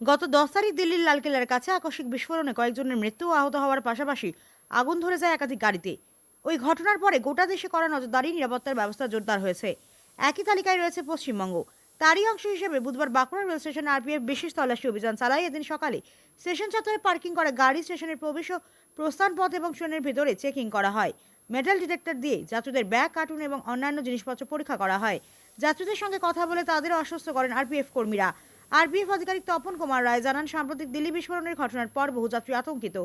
গত দশ তারিখ দিল্লির লালকেল্লার কাছে আকস্মিক বিস্ফোরণে কয়েকজনের মৃত্যু আহত হওয়ার পাশাপাশি আগুন ধরে যায় একাধিক গাড়িতে। ওই ঘটনার পরে গোটা দেশে করা নজরদারি, নিরাপত্তার ব্যবস্থা জোরদার হয়েছে। একই তালিকায় রয়েছে পশ্চিমবঙ্গ। তারই অংশ হিসেবে বুধবার বাঁকুড়া রেল স্টেশনে আরপিএফ বিশেষ তল্লাশি অভিযান চালায়। এদিন সকালে স্টেশন চত্বরে পার্কিং করা গাড়ি, স্টেশনের প্রবেশ ও প্রস্থান পথ এবং ট্রেনের ভেতরে চেকিং করা হয়। মেটাল ডিটেক্টর দিয়ে যাত্রীদের ব্যাগ, কার্টুন এবং অন্যান্য জিনিসপত্র পরীক্ষা করা হয়। যাত্রীদের সঙ্গে কথা বলে তাদের আশ্বস্ত করেন আরপিএফ কর্মীরা। আরপিএফ আধিকারিক তপন কুমার রায় জানান, সাম্প্রতিক দিল্লি বিস্ফোরণের ঘটনার পর বহু যাত্রী আতঙ্কিত।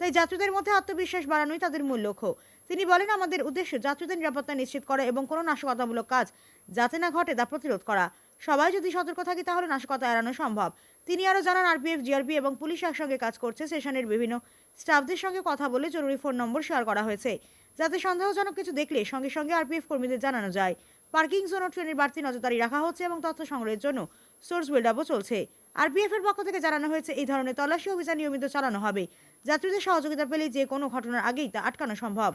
তাই যাত্রীদের মধ্যে আত্মবিশ্বাস বাড়ানোই তাদের মূল লক্ষ্য। তিনি বলেন, আমাদের উদ্দেশ্য যাত্রীদের নিরাপত্তা নিশ্চিত করা এবং কোনো নাশকতামূলক কাজ যাতে না ঘটে তা প্রতিরোধ করা। সবাই যদি সতর্ক থাকে তাহলে নাশকতা এড়ানো সম্ভব। তিনি আরও জানান আরপিএফ জিআরপি এবং পুলিশ একসঙ্গে কাজ করছে সেশনের বিভিন্ন স্টাফদের সঙ্গে কথা বলে জরুরি ফোন নম্বর শেয়ার করা হয়েছে। যাতে সন্দেহজনক কিছু দেখলে সঙ্গে সঙ্গে আরপিএফ কর্মীদের জানানো যায়। পার্কিং জোন ও ট্রেনের বাড়তি নজরদারি রাখা হচ্ছে এবং তথ্য সংগ্রহের জন্য সোর্স বিল্ডআপও চলছে। আর এর পক্ষ থেকে জানানো হয়েছে এই ধরনের তল্লাশি অভিযান নিয়মিত চালানো হবে। যাত্রীদের সহযোগিতা পেলে যে কোনো ঘটনার আগেই তা আটকানো সম্ভব।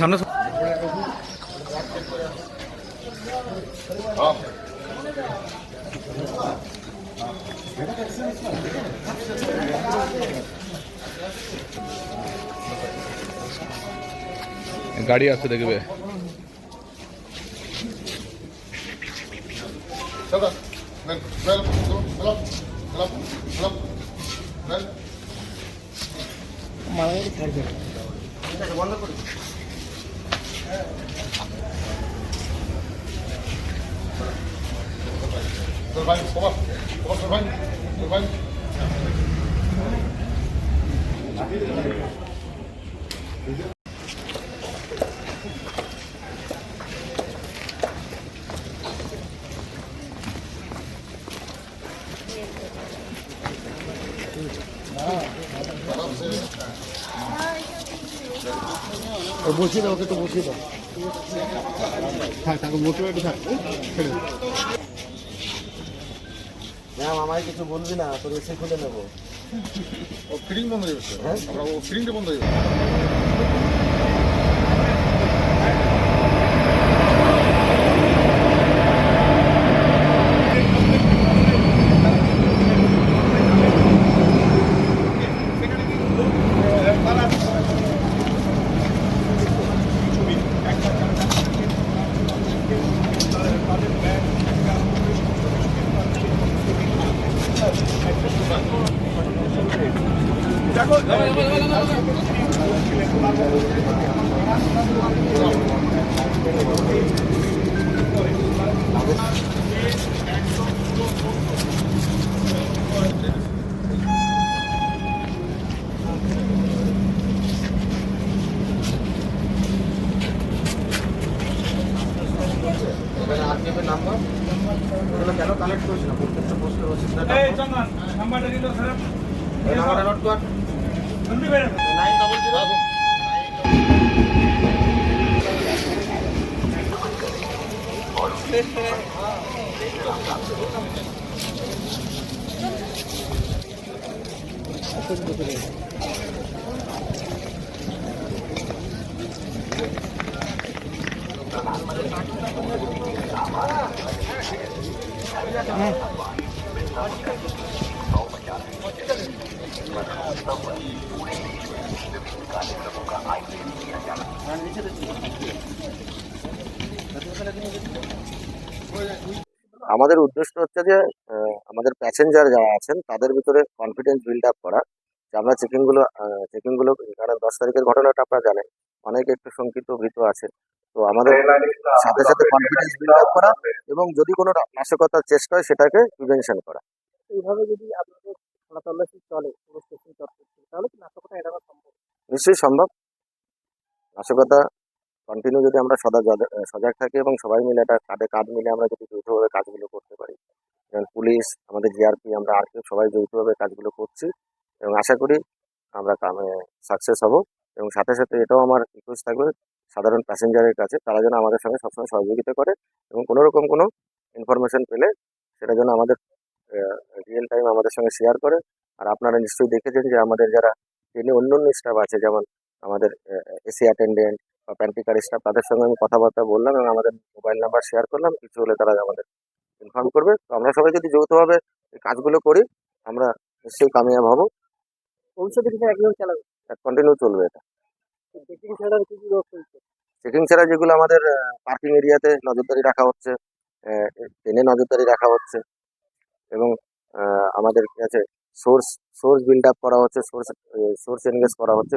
সামনে গাড়ি আছে দেখবে। মারা বন্ধ করি হ্যাঁ তোর ভাই কবার কবার তোর ভাই তোর ভাই বসিয়ে দাও ওকে তো বসিয়ে দাও থাক থাক মোটো একটু থাক ছেড়ে দে। ম্যাম আমায় কিছু বলবি না তোর এসে খুলে নেব। ও ফিডিং বন্ধ হয়ে যাচ্ছে হ্যাঁ? ও ফিডিংটা বন্ধ হয়ে যাচ্ছে কেন কালেক্ট করেছিল প্রত্যেকটা পোস্টে হচ্ছে নাম্বারটা দিল স্যার নাম্বারটা নোট কর 네. 아, 시간 আমাদের উদ্দেশ্য হচ্ছে যে আমাদের প্যাসেঞ্জার যারা আছেন তাদের ভিতরে কনফিডেন্স বিল্ড আপ করা। যে আমরা চেকিংগুলো চেকিংগুলো চেকিং কারণ দশ তারিখের ঘটনাটা আপনারা জানেন। অনেকে একটু শঙ্কিত ভীত আছে। তো আমাদের সাথে সাথে কনফিডেন্স বিল্ড আপ করা এবং যদি কোনো নাশকতার চেষ্টা হয় সেটাকে প্রিভেনশন করা। এইভাবে যদি আপনাদের খানা তল্লাশি চলে পুরো স্টেশন তাহলে কি নাশকতা এড়ানো সম্ভব? নিশ্চয়ই সম্ভব। নাশকতা কন্টিনিউ যদি আমরা সদা সজাগ থাকি এবং সবাই মিলে একটা কাঁধে কাঁধ মিলে আমরা যদি যৌথভাবে কাজগুলো করতে পারি। যেমন পুলিশ, আমাদের জিআরপি আমরা আর সবাই যৌথভাবে কাজগুলো করছি এবং আশা করি আমরা কামে সাকসেস হব এবং সাথে সাথে এটাও আমার রিকোয়েস্ট থাকবে সাধারণ প্যাসেঞ্জারের কাছে, তারা যেন আমাদের সঙ্গে সবসময় সহযোগিতা করে এবং কোনো রকম কোনো ইনফরমেশন পেলে সেটা যেন আমাদের রিয়েল টাইম আমাদের সঙ্গে শেয়ার করে। আর আপনারা নিশ্চয়ই দেখেছেন যে আমাদের যারা ট্রেনে অন্য অন্য স্টাফ আছে, যেমন আমাদের এসি অ্যাটেন্ডেন্ট বা প্যান্টিকার স্টাফ তাদের সঙ্গে আমি কথাবার্তা বললাম এবং আমাদের মোবাইল নাম্বার শেয়ার করলাম। কিছু হলে তারা আমাদের ইনফর্ম করবে। তো আমরা সবাই যদি যৌথভাবে এই কাজগুলো করি আমরা নিশ্চয়ই কামিয়াব হব। ভবিষ্যতে কিছু একদম চালাবে কন্টিনিউ চলবে এটা। চেকিং ছাড়া কি কি চেকিং ছাড়া যেগুলো আমাদের পার্কিং এরিয়াতে নজরদারি রাখা হচ্ছে ট্রেনে নজরদারি রাখা হচ্ছে এবং আমাদের কি আছে সোর্স সোর্স বিল্ড আপ করা হচ্ছে সোর্স সোর্স এনগেজ করা হচ্ছে।